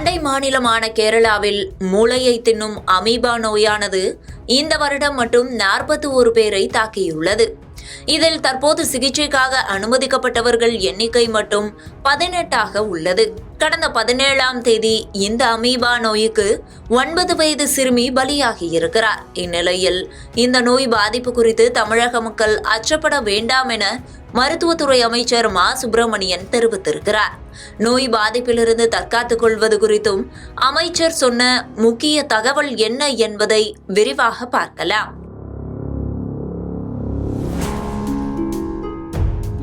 அண்டை மாநிலமான கேரளாவில் மூளையை தின்னும் அமீபா நோயானது இந்த வருடம் மட்டும் நாற்பத்தி ஒரு பேரை தாக்கியுள்ளது. இதில் தற்போது சிகிச்சைக்காக அனுமதிக்கப்பட்டவர்கள் எண்ணிக்கை மட்டும் பதினெட்டாக உள்ளது. கடந்த பதினேழாம் தேதி இந்த அமீபா நோய்க்கு ஒன்பது வயது சிறுமி பலியாகி இருக்கிறார். இந்நிலையில் இந்த நோய் பாதிப்பு குறித்து தமிழக மக்கள் அச்சப்பட வேண்டாம் என மருத்துவத்துறை அமைச்சர் மா. சுப்பிரமணியன் தெரிவித்திருக்கிறார். நோய் பாதிப்பிலிருந்து தற்காத்துக் கொள்வது குறித்தும் அமைச்சர் சொன்ன முக்கிய தகவல் என்ன என்பதை விரிவாக பார்க்கலாம்.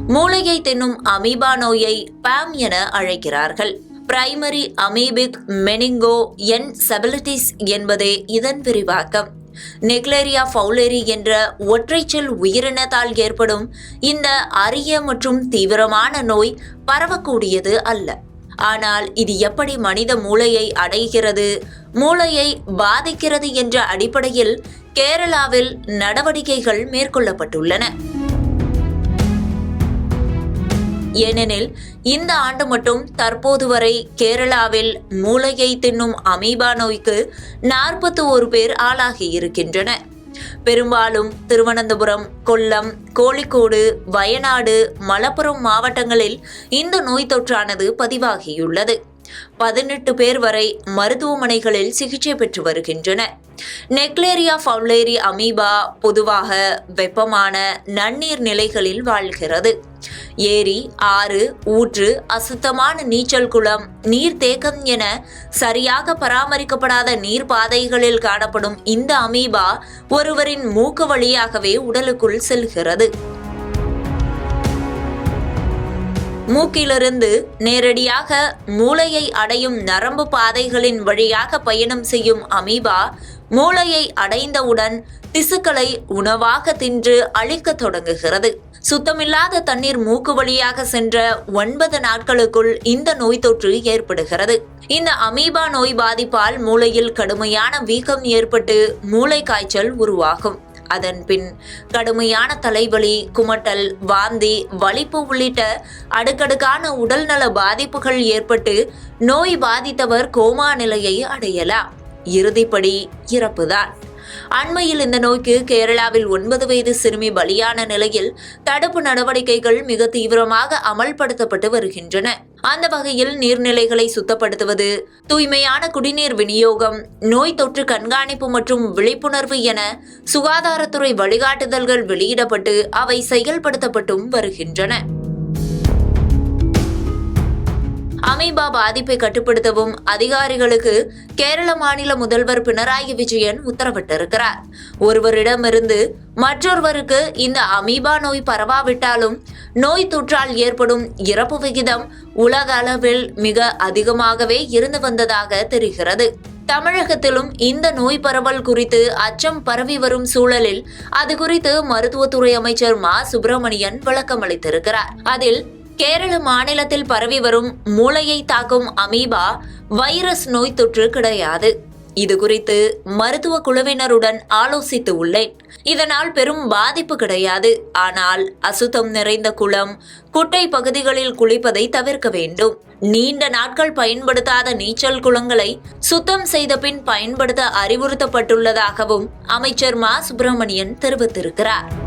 மூளையை தின்னும் அமீபா நோயை பாம் என அழைக்கிறார்கள். பிரைமரி அமீபிக் மெனிங்கோ என் செபிலிட்டிஸ் என்பதே இதன் விரிவாக்கம். நெக்லேரியா ஃபவுலேரி என்ற ஒற்றைச்சல் உயிரினத்தால் ஏற்படும் இந்த அரிய மற்றும் தீவிரமான நோய் பரவக்கூடியது அல்ல. ஆனால் இது எப்படி மனித மூளையை அடைகிறது மூளையை பாதிக்கிறது என்ற அடிப்படையில் கேரளாவில் நடவடிக்கைகள் மேற்கொள்ளப்பட்டுள்ளன. ஏனெனில் இந்த ஆண்டு மட்டும் தற்போது வரை கேரளாவில் மூளையை தின்னும் அமீபா நோய்க்கு நாற்பத்தி ஒரு பேர் ஆளாகி இருக்கின்றனர். பெரும்பாலும் திருவனந்தபுரம் கொல்லம் கோழிக்கோடு வயநாடு மலப்புரம் மாவட்டங்களில் இந்த நோய் தொற்றானது பதிவாகியுள்ளது. பதினெட்டு பேர் வரை மருத்துவமனைகளில் சிகிச்சை பெற்று வருகின்றனர். நெக்லேரியா ஃபவுலேரி அமீபா பொதுவாக வெப்பமான நன்னீர் நிலைகளில் வாழ்கிறது. ஏரி ஆறு ஊற்று அசுத்தமான நீச்சல் குளம் நீர்த்தேக்கம் என சரியாக பராமரிக்கப்படாத நீர் பாதைகளில் காணப்படும் இந்த அமீபா ஒருவரின் மூக்கு வழியாகவே உடலுக்குள் செல்கிறது. மூக்கிலிருந்து நேரடியாக மூளையை அடையும் நரம்பு பாதைகளின் வழியாக பயணம் செய்யும் அமீபா மூளையை அடைந்தவுடன் திசுக்களை உணவாக தின்று அழிக்கத் தொடங்குகிறது. சுத்தமில்லாத தண்ணீர் மூக்கு வழியாக சென்ற ஒன்பது நாட்களுக்குள் இந்த நோய் தொற்று ஏற்படுகிறது. இந்த அமீபா நோய் பாதிப்பால் மூளையில் கடுமையான வீக்கம் ஏற்பட்டு மூளை காய்ச்சல் உருவாகும். அதன் பின் கடுமையான தலைவலி குமட்டல் வாந்தி வலிப்பு உள்ளிட்ட அடுக்கடுக்கான உடல்நல பாதிப்புகள் ஏற்பட்டு நோய் பாதித்தவர் கோமா நிலையை அடையலாம். இறுதிப்படி இறப்புதான். அண்மையில் இந்த நோய்க்கு கேரளாவில் ஒன்பது வயது சிறுமி பலியான நிலையில் தடுப்பு நடவடிக்கைகள் மிக தீவிரமாக அமல்படுத்தப்பட்டு வருகின்றன. அந்த வகையில் நீர்நிலைகளை சுத்தப்படுத்துவது தூய்மையான குடிநீர் விநியோகம் நோய் தொற்று கண்காணிப்பு மற்றும் விழிப்புணர்வு என சுகாதாரத்துறை வழிகாட்டுதல்கள் வெளியிடப்பட்டு அவை செயல்படுத்தப்பட்டும் வருகின்றன. அமீபா பாதிப்பை கட்டுப்படுத்தவும் அதிகாரிகளுக்கு கேரள மாநில முதல்வர் பினராயி விஜயன் உத்தரவிட்டிருக்கிறார். ஒருவரிடமிருந்து மற்றொருவருக்கு இந்த அமீபா நோய் பரவாவிட்டாலும் நோய் தொற்றால் ஏற்படும் இறப்பு விகிதம் உலக அளவில் மிக அதிகமாகவே இருந்து வந்ததாக தெரிகிறது. தமிழகத்திலும் இந்த நோய் பரவல் குறித்து அச்சம் பரவி வரும் சூழலில் அது குறித்து மருத்துவத்துறை அமைச்சர் மா. சுப்பிரமணியன் விளக்கம் அளித்திருக்கிறார் அதில் கேரள மாநிலத்தில் பரவி வரும் மூளையை தாக்கும் அமீபா வைரஸ் நோய் தொற்று கிடையாது. இது குறித்து மருத்துவ குழுவினருடன் ஆலோசித்து உள்ளேன். இதனால் பெரும் பாதிப்பு கிடையாது. ஆனால் அசுத்தம் நிறைந்த குளம் குட்டை பகுதிகளில் குளிப்பதை தவிர்க்க வேண்டும். நீண்ட நாட்கள் பயன்படுத்தாத நீச்சல் குளங்களை சுத்தம் செய்த பின் பயன்படுத்த அறிவுறுத்தப்பட்டுள்ளதாகவும் அமைச்சர் மா. சுப்பிரமணியன் தெரிவித்திருக்கிறார்.